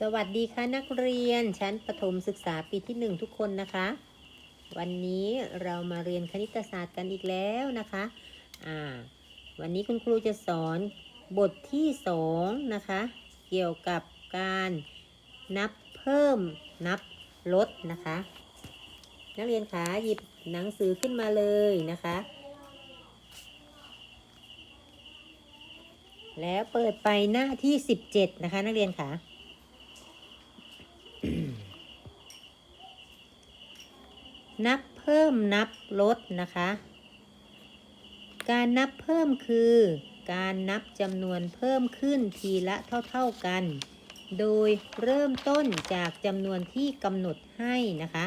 สวัสดีค่ะนักเรียนชั้นประถมศึกษาปีที่หนึ่งทุกคนนะคะ วันนี้เรามาเรียนคณิตศาสตร์กันอีกแล้วนะคะอ่าวันนี้คุณครูจะสอนบทที่สองนะคะ เกี่ยวกับการนับเพิ่มนับลดนะคะ นักเรียนขาหยิบหนังสือขึ้นมาเลยนะคะ แล้วเปิดไปหน้าที่ 17 นะคะ นักเรียนค่ะ นับเพิ่มนับลดนะคะ การนับเพิ่มคือ การนับจำนวนเพิ่มขึ้นทีละเท่า ๆกัน โดยเริ่มต้นจากจำนวนที่กำหนดให้นะคะ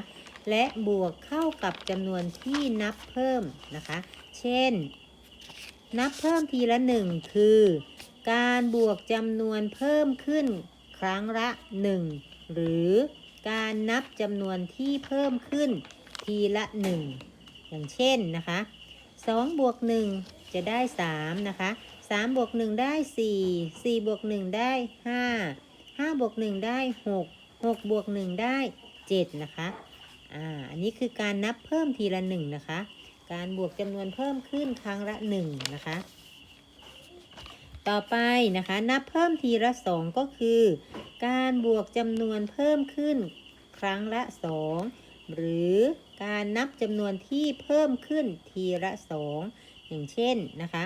และบวกเข้ากับจำนวนที่นับเพิ่มนะคะ เช่น นับเพิ่มทีละหนึ่งคือ การบวกจำนวนเพิ่มขึ้นครั้งละหนึ่งหรือการนับจำนวนที่เพิ่มขึ้น ทีละหนึ่งอย่างเช่นนะคะ2บวก1จะได้ 3 นะคะ3บวก1ได้ 4 4บวก1ได้ 5 5บวก1ได้ 6 6บวก1ได้ 7 นะคะอ่าอันนี้คือการนับเพิ่มทีละ 1 นะคะ การบวกจำนวนเพิ่มขึ้นครั้งละ 1 นะคะ ต่อไปนะคะ นับเพิ่มทีละ 2 ก็คือ การบวกจำนวนเพิ่มขึ้นครั้งละ 2 หรือการนับจำนวนที่เพิ่มขึ้นทีละ 2 อย่างเช่นนะคะ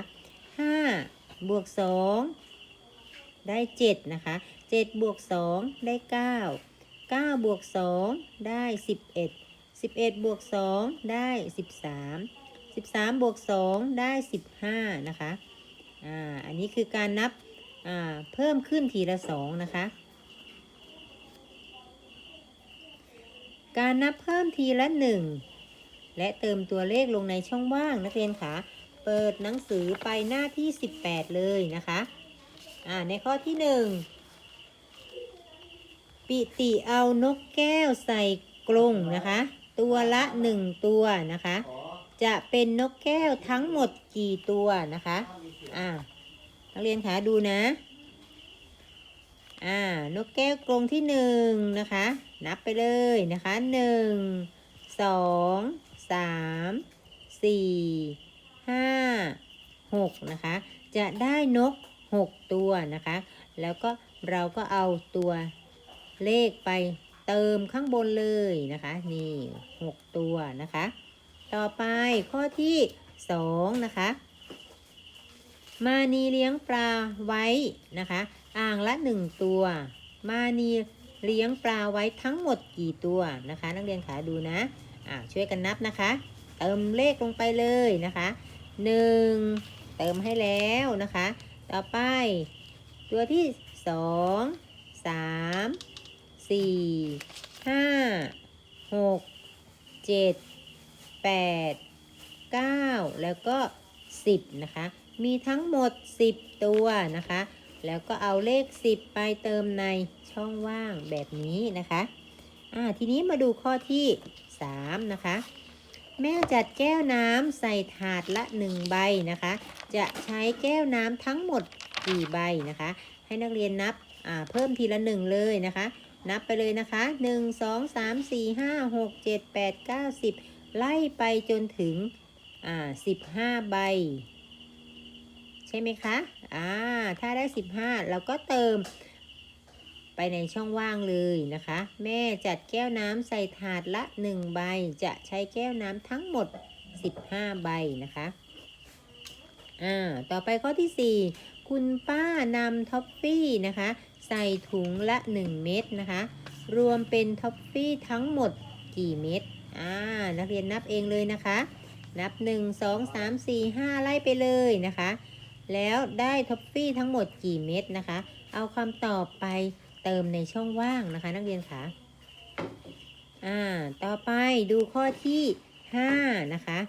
5บวก2ได้ 7 นะคะ7บวก2ได้ 9 9บวก2ได้ 11 11บวก2ได้ 13 13บวก2ได้ 15 นะคะ อ่า อันนี้คือการนับ อ่า เพิ่มขึ้นทีละสองนะคะ การนับเพิ่มทีละหนึ่งและเติมตัวเลขลงในช่องว่างนักเรียนคะเปิดหนังสือไปหน้าที่ 18 เลยนะคะอ่าในข้อที่หนึ่งปิติเอานกแก้วใส่กรงนะคะ ตัวละหนึ่งตัวนะคะ จะเป็นนกแก้วทั้งหมดกี่ตัวนะคะอ่านักเรียนคะดูนะอ่านกแก้วกรงที่หนึ่งนะคะ นับไปเลยนะคะหนึ่งสองสามสี่ห้าหกนะคะ จะได้นกหกตัวนะคะ แล้วก็เราก็เอาตัวเลขไปเติมข้างบนเลยนะคะ นี่หกตัวนะคะ ต่อไปข้อที่สองนะคะมานีเลี้ยงปลาไว้นะคะ อ่างละหนึ่งตัว มานี เลี้ยงปลาไว้ทั้งหมดกี่ตัวนะคะ นักเรียนขาดูนะอ่าช่วยกันนับนะคะ เติมเลขลงไปเลยนะคะหนึ่งเติมให้แล้วนะคะ ต่อไป ตัวที่สองสามสี่ห้าหกเจ็ดแปดเก้าแล้วก็สิบนะคะ มีทั้งหมด10ตัวนะคะ แล้วก็เอาเลข 10 ไปเติมในช่องว่างแบบนี้นะคะอ่าทีนี้มาดูข้อที่ 3 นะคะ แม่จัดแก้วน้ำใส่ถาดละ 1 ใบนะคะ จะใช้แก้วน้ำทั้งหมดกี่ใบนะคะ ให้นักเรียนนับอ่าเพิ่มทีละ 1 เลยนะคะ นับไปเลยนะคะ 1 2 3 4 5 6 7 8 9 10 ไล่ไปจนถึงอ่า15 ใบ ใช่ไหมคะ อ่า ถ้าได้ 15 เราก็เติม ไปในช่องว่างเลยนะคะ แม่จัดแก้วน้ำใส่ถาดละ 1 ใบ จะใช้แก้วน้ำทั้งหมด 15 ใบนะคะ อ่า ต่อไปข้อที่ 4 คุณป้านำท็อฟฟี่นะคะ ใส่ถุงละ 1 เม็ดนะคะ รวมเป็นท็อฟฟี่ทั้งหมดกี่เม็ด อ่า นักเรียนนับเองเลยนะคะ นับ 1 2 3 4 5 ไล่ไปเลยนะคะ แล้วได้ท็อฟฟี่ทั้งหมดกี่เม็ดนะคะ เอาคำตอบไปเติมในช่องว่างนะคะ นักเรียนคะอ่า ต่อไปดูข้อที่5นะคะ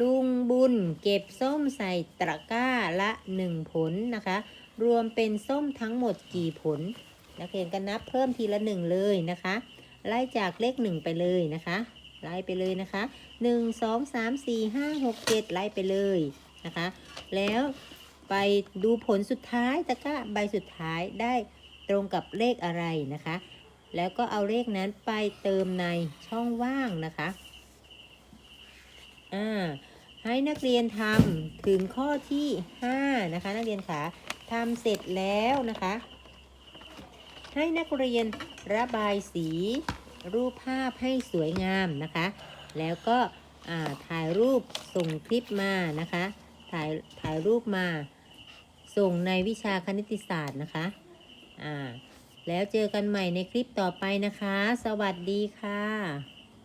ลุงบุญเก็บส้มใส่ตะกร้าละ 1 ผลนะคะ รวมเป็นส้มทั้งหมดกี่ผล นักเรียนก็นับเพิ่มทีละ 1 เลยนะคะ ไล่จากเลข 1 ไปเลยนะคะ ไล่ไปเลยนะคะ 1 2 3 4 5 6 7 ไล่ไปเลยนะคะ แล้ว ไปดูผลสุดท้ายตะกร้าใบสุดท้ายได้ตรงกับเลขอะไรนะคะ แล้วก็เอาเลขนั้นไปเติมในช่องว่างนะคะอ่าให้นักเรียนทำถึงข้อที่5นะคะ นักเรียนขาทำเสร็จแล้วนะคะ ให้นักเรียนระบายสี รูปภาพให้สวยงามนะคะ แล้วก็อ่าถ่ายรูปส่งคลิปมานะคะ ถ่ายถ่ายรูปมา ส่งในวิชาคณิตศาสตร์นะคะอ่าแล้วเจอกันใหม่ในคลิปต่อไปนะคะ สวัสดีค่ะ